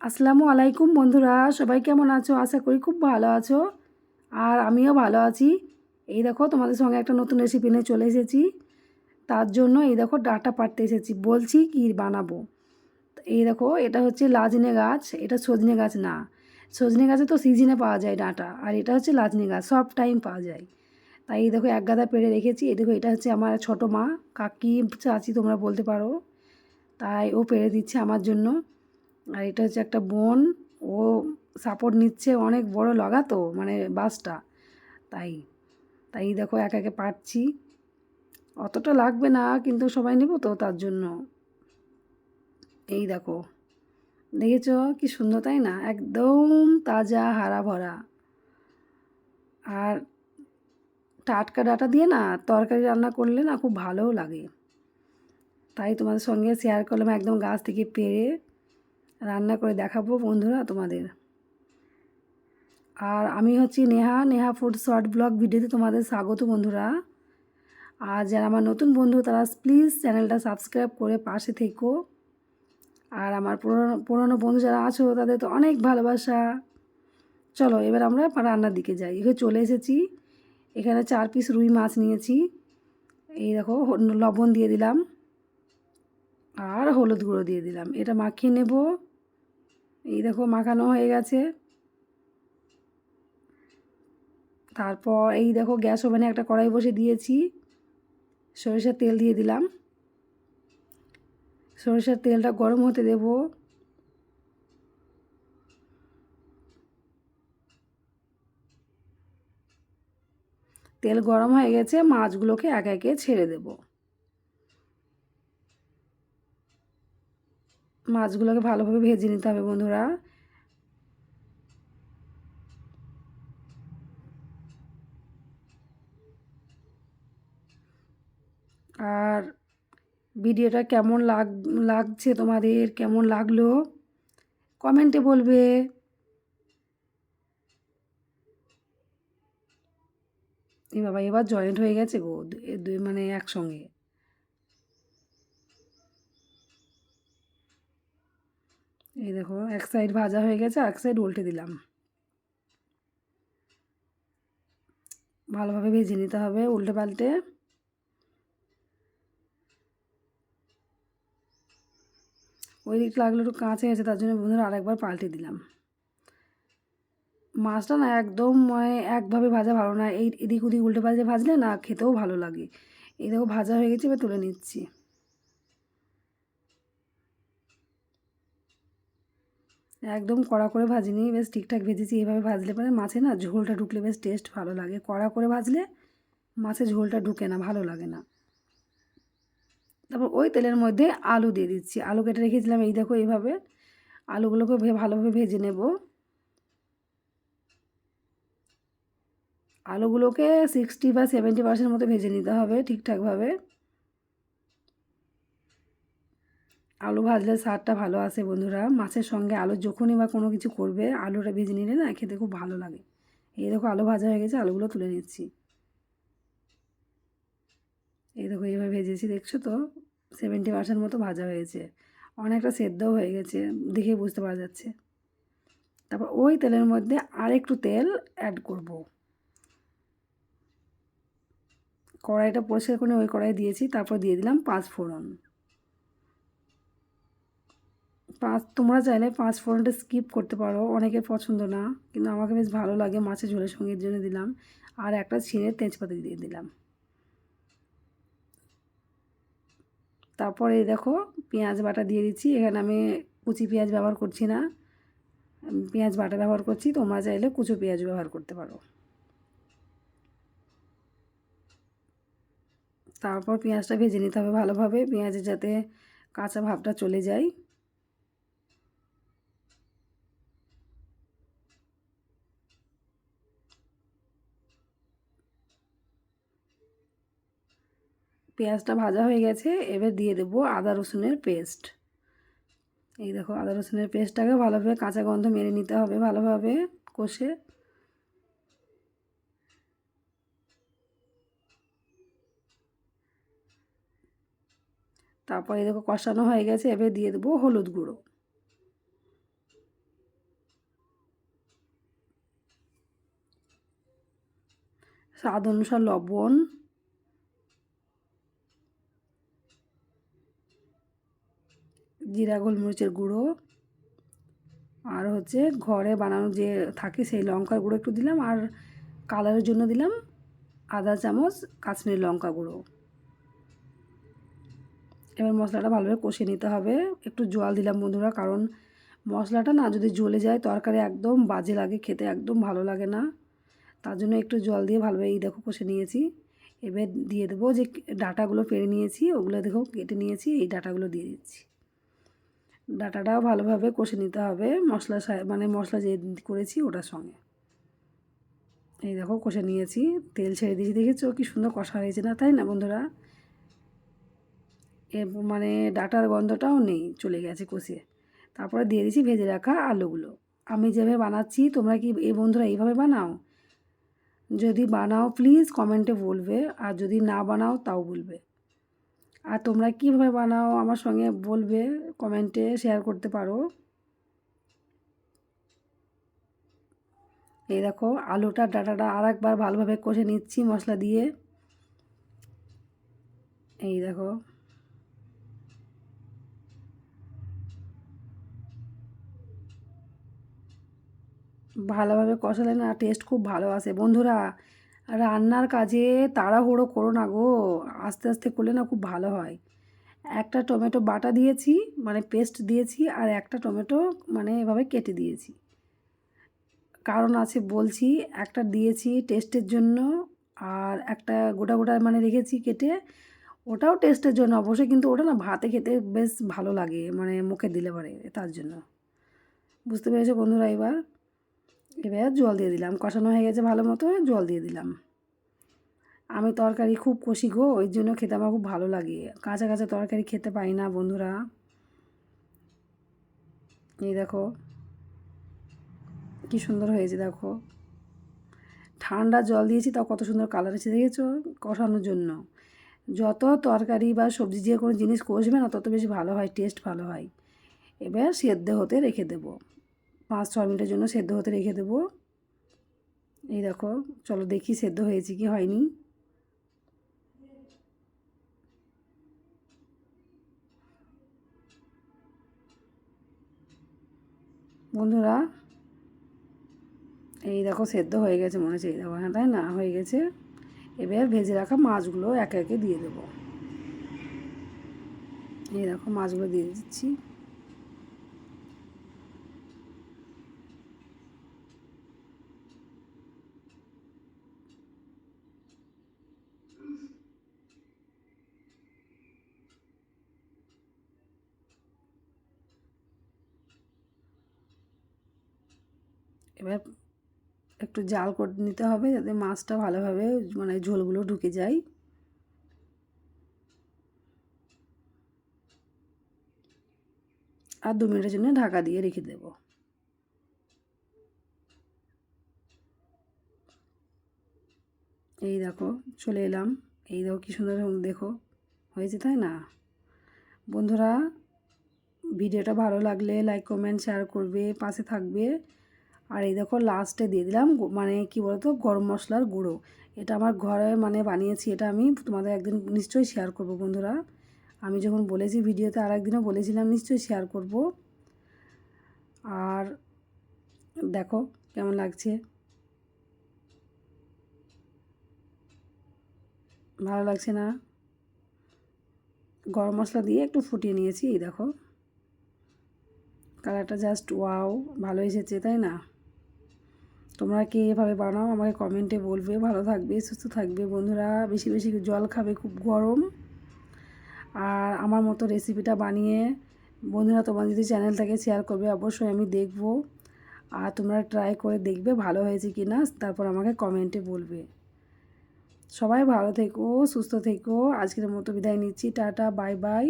আসসালামু আলাইকুম বন্ধুরা, সবাই কেমন আছো? আশা করি খুব ভালো আছো। আর আমিও ভালো আছি। এই দেখো, তোমাদের সঙ্গে একটা নতুন রেসিপি নিয়ে চলে এসেছি। তার জন্য এই দেখো, ডাটা পাড়তে এসেছি। বলছি কি বানাবো? এই দেখো, এটা হচ্ছে লাজনে গাছ। এটা সজনে গাছ না। সজনে গাছে তো সিজনে পাওয়া যায় ডাঁটা। আর এটা হচ্ছে লাজনে গাছ সব টাইম পাওয়া যায়। তাই এই দেখো, এক গাদা পেড়ে রেখেছি। এই দেখো, এটা হচ্ছে আমার ছোটো মা, কাকি, চাচি, তোমরা বলতে পারো। তাই ও পেড়ে দিচ্ছে আমার জন্য। আর এটা হচ্ছে একটা বোন, ও সাপোর্ট নিচ্ছে অনেক বড় লাগাতো মানে বাসটা তাই তাই দেখো এক একে পারছি। অতটা লাগবে না, কিন্তু সবাই নেব তো তার জন্য। এই দেখো, দেখেছ কি সুন্দর তাই না? একদম তাজা, হারা ভরা। আর টাটকা ডাটা দিয়ে না তরকারি রান্না করলে না খুব ভালোও লাগে। তাই তোমাদের সঙ্গে শেয়ার করলাম একদম গাছ থেকে পেরে। রান্না করে দেখাবো বন্ধুরা তোমাদের। আর আমি হচ্ছি Neha Neha food short blog ভিডিওতে তোমাদের স্বাগত বন্ধুরা। আর যারা আমার নতুন বন্ধু, তারা প্লিজ চ্যানেলটা সাবস্ক্রাইব করে পাশে থেকো। আর আমার পুরনো পুরনো বন্ধু যারা আছো, তাদের তো অনেক ভালোবাসা। চলো, এবার আমরা রান্নার দিকে যাই। এখানে চলে এসেছি। এখানে চার পিস রুই মাছ নিয়েছি। এই দেখো, লবণ দিয়ে দিলাম। আর হলুদ গুঁড়ো দিয়ে দিলাম। এটা মাখিয়ে নেব। এই দেখো মাখানো হয়ে গেছে। তারপর এই দেখো গ্যাস ওভেনে একটা কড়াই বসে দিয়েছি। সরিষার তেল দিয়ে দিলাম। সরিষার তেলটা গরম হতে দেব। তেল গরম হয়ে গেছে, মাছগুলোকে এক একে ছেড়ে দেবো। মাছগুলোকে ভালোভাবে ভেজে নিতে হবে বন্ধুরা। আর ভিডিওটা কেমন লাগ, লাগছে তোমাদের, কেমন লাগল? কমেন্টে বলবে। এ বাবা, এবার জয়েন্ট হয়ে গেছে গো মানে একসঙ্গে। এই দেখো, এক সাইড ভাজা হয়ে গেছে এক সাইড উল্টে দিলাম। ভালোভাবে ভেজে নিতে হবে উল্টে পাল্টে। ওই দিকটা লাগল একটু কাঁচে গেছে, তার জন্য বন্ধুরা আরেকবার পাল্টে দিলাম। মাছটা না একদম মানে একভাবে ভাজা ভালো না, এই এদিক ওদিক উল্টে পাল্টে ভাজলে না খেতেও ভালো লাগে। এই দেখো ভাজা হয়ে গেছে, এবার তুলে নিচ্ছি। একদম কড়া করে ভাজিনি, বেশ ঠিকঠাক ভেজেছি। এভাবে ভাজলে পরে মাছে না ঝোলটা ঢুকলে বেশ টেস্ট ভালো লাগে। কড়া করে ভাজলে মাছে ঝোলটা ঢুকে না, ভালো লাগে না। তারপর ওই তেলের মধ্যে আলু দিয়ে দিচ্ছি। আলু কেটে রেখেছিলাম, এই দেখো এইভাবে। আলুগুলোকে ভালোভাবে ভেজে নেব। আলুগুলোকে সিক্সটি বা সেভেন্টি পার্সেন্ট মতো ভেজে নিতে হবে ঠিকঠাকভাবে। আলু ভাজলে স্বাদটা ভালো আসে বন্ধুরা। মাছের সঙ্গে আলু যখনই বা কোনো কিছু করবে, আলুটা ভেজে নিলে না খেতে খুব ভালো লাগে। এই দেখো আলু ভাজা হয়ে গেছে, আলুগুলো তুলে নিচ্ছি। এই দেখো এইভাবে ভেজেছি, দেখছ তো? সেভেন্টি পার্সেন্ট মতো ভাজা হয়েছে অনেকটা সেদ্ধও হয়ে গেছে, দেখে বুঝতে পারা যাচ্ছে। তারপর ওই তেলের মধ্যে আর একটু তেল অ্যাড করব। কড়াইটা পরিষ্কার করে ওই কড়াই দিয়েছি, তারপর দিয়ে দিলাম পাঁচ ফোড়ন পাঁচ, তোমরা চাইলে পাঁচ ফোড়নটা স্কিপ করতে পারো, অনেকের পছন্দ না, কিন্তু আমাকে বেশ ভালো লাগে মাছের ঝোলের সঙ্গে, এর জন্য দিলাম। আর একটা ছিঁড়ে তেজপাতা দিয়ে দিলাম। তারপরে দেখো, পেঁয়াজ বাটা দিয়ে দিচ্ছি। এখানে আমি কুচি পেঁয়াজ ব্যবহার করছি না। পেঁয়াজ বাটা ব্যবহার করছি, তোমরা চাইলে কুচো পেঁয়াজ ব্যবহার করতে পারো। তারপর পেঁয়াজটা ভেজে নিতে হবে ভালোভাবে, পেঁয়াজের যাতে কাঁচা ভাবটা চলে যায়। পেঁয়াজটা ভাজা হয়ে গেছে, এবার দিয়ে দেব আদা রসুনের পেস্ট। এই দেখো, আদা রসুনের পেস্টটাকে ভালোভাবে কাঁচা গন্ধ মেরে নিতে হবে, ভালোভাবে কষে। তারপরে দেখো, কষানো হয়ে গেছে, এবার দিয়ে দেবো হলুদ গুঁড়ো। স্বাদ অনুসার লবণ জিরা, গোলমরিচের গুঁড়ো আর হচ্ছে ঘরে বানানো যে থাকে সেই লঙ্কার গুঁড়ো একটু দিলাম আর কালারের জন্য দিলাম আধা চামচ, কাশ্মীরি লঙ্কা গুঁড়ো। এবার মশলাটা ভালোভাবে কষিয়ে নিতে হবে। একটু জল দিলাম বন্ধুরা, কারণ মশলাটা না যদি জ্বলে যায় তরকারি একদম বাজে লাগে, খেতে একদম ভালো লাগে না। তার জন্য একটু জল দিয়ে ভালোভাবে এই দেখো কষে নিয়েছি। এবার দিয়ে দেবো যে ডাটাগুলো পেরে নিয়েছি, ওগুলো দেখো কেটে নিয়েছি, এই ডাটাগুলো দিয়ে দিচ্ছি। ডাটাটাও ভালোভাবে কষে নিতে হবে। মশলা মানে মশলা যে করেছি ওটার সঙ্গে। এই দেখো, কষে নিয়েছি। তেল ছেড়ে দিয়েছি। দেখেছ কি সুন্দর কষা হয়েছে না, তাই না বন্ধুরা? এ মানে ডাটার গন্ধটাও নেই, চলে গেছে কষিয়ে তারপরে দিয়ে দিয়েছি ভেজে রাখা আলুগুলো। আমি যেভাবে বানাচ্ছি, তোমরা কি এই বন্ধুরা এইভাবে বানাও? যদি বানাও প্লিজ কমেন্টে বলবে। আর যদি না বানাও, তাও বলবে। আর তোমরা কীভাবে বানাও আমার সঙ্গে বলবে কমেন্টে শেয়ার করতে পারো। এই দেখো, আলুটা ডাটাটা আর একবার ভালোভাবে কষে নিচ্ছি মশলা দিয়ে। এই দেখো। ভালোভাবে কষালে না টেস্ট খুব ভালো আসে। বন্ধুরা রান্নার কাজে তাড়াহুড়ো করো না গো, আস্তে আস্তে করলে না খুব ভালো হয়। একটা টমেটো বাটা দিয়েছি মানে পেস্ট দিয়েছি, আর একটা টমেটো মানে এভাবে কেটে দিয়েছি। কারণ আছে বলছি, একটা দিয়েছি টেস্টের জন্য, আর একটা গোটা গোটা মানে রেখেছি কেটে, ওটাও টেস্টের জন্য। অবশ্যই কিন্তু ওটা না ভাতে খেতে বেশ ভালো লাগে মানে মুখে দিলে পারে, তার জন্য। বুঝতে পেরেছ বন্ধুরা এবার? এবার জল দিয়ে দিলাম। কষানো হয়ে গেছে ভালো মতো জল দিয়ে দিলাম। আমি তরকারি খুব কষি গো, ওই জন্য খেতে আমার খুব ভালো লাগে। কাঁচা কাঁচা তরকারি খেতে পাই না বন্ধুরা। এই দেখো, কি সুন্দর হয়েছে দেখো। ঠান্ডা জল দিয়েছি, তাও কত সুন্দর কালার এসে দেখেছ? কষানোর জন্য। যত তরকারি বা সবজি যে কোনো জিনিস কষবে না, তত বেশি ভালো হয় টেস্ট ভালো হয়। এবার সেদ্ধ হতে রেখে দেবো। পাঁচ ছ মিনিটের জন্য সেদ্ধ হতে রেখে দেবো। এই দেখো, চলো দেখি সেদ্ধ হয়েছে কি হয়নি। বন্ধুরা, এই দেখো সেদ্ধ হয়ে গেছে মনে হচ্ছে, এই দেখো হ্যাঁ তাই না? হয়ে গেছে। এবার ভেজে রাখা মাছগুলো একে একে দিয়ে দেবো। এই দেখো, মাছগুলো দিয়ে দিচ্ছি। এবার একটু জাল করে নিতে হবে যাতে মাছটা ভালোভাবে মানে ঝোলগুলো ঢুকে যায়। আর দু মিনিটের জন্য ঢাকা দিয়ে রেখে দেব। এই দেখো, চলে এলাম। এই দেখো কী সুন্দর দেখো। হয়েছে তাই না? বন্ধুরা, ভিডিওটা ভালো লাগলে লাইক কমেন্ট শেয়ার করবে, পাশে থাকবে। আর এই দেখো লাস্টে দিয়ে দিলাম মানে কি বলতো, গরম মশলার গুঁড়ো। এটা আমার ঘরে মানে বানিয়েছি, এটা আমি তোমাদের একদিন নিশ্চয়ই শেয়ার করব বন্ধুরা। আমি যখন বলেছি ভিডিওতে আর একদিনও বলেছিলাম নিশ্চয়ই শেয়ার করব। আর দেখো কেমন লাগছে। ভালো লাগছে না? গরম মশলা দিয়ে একটু ফুটিয়ে নিয়েছি, এই দেখো। কালারটা জাস্ট ওয়াও ভালো এসেছে, তাই না? তোমরা কে এভাবে বানাও? আমাকে কমেন্টে বলবে। ভালো থাকবে, সুস্থ থাকবে। বন্ধুরা, বেশি বেশি জল খাবে খুব গরম। আর আমার মতো রেসিপিটা বানিয়ে বন্ধুরা, তোমার যদি চ্যানেলটাকে শেয়ার করবে, অবশ্যই আমি দেখব। আর তোমরা ট্রাই করে দেখবে ভালো হয়েছে কি না তারপর আমাকে কমেন্টে বলবে। সবাই ভালো থেকো, সুস্থ থেকো। আজকের মতো বিদায় নিচ্ছি। Tata bye bye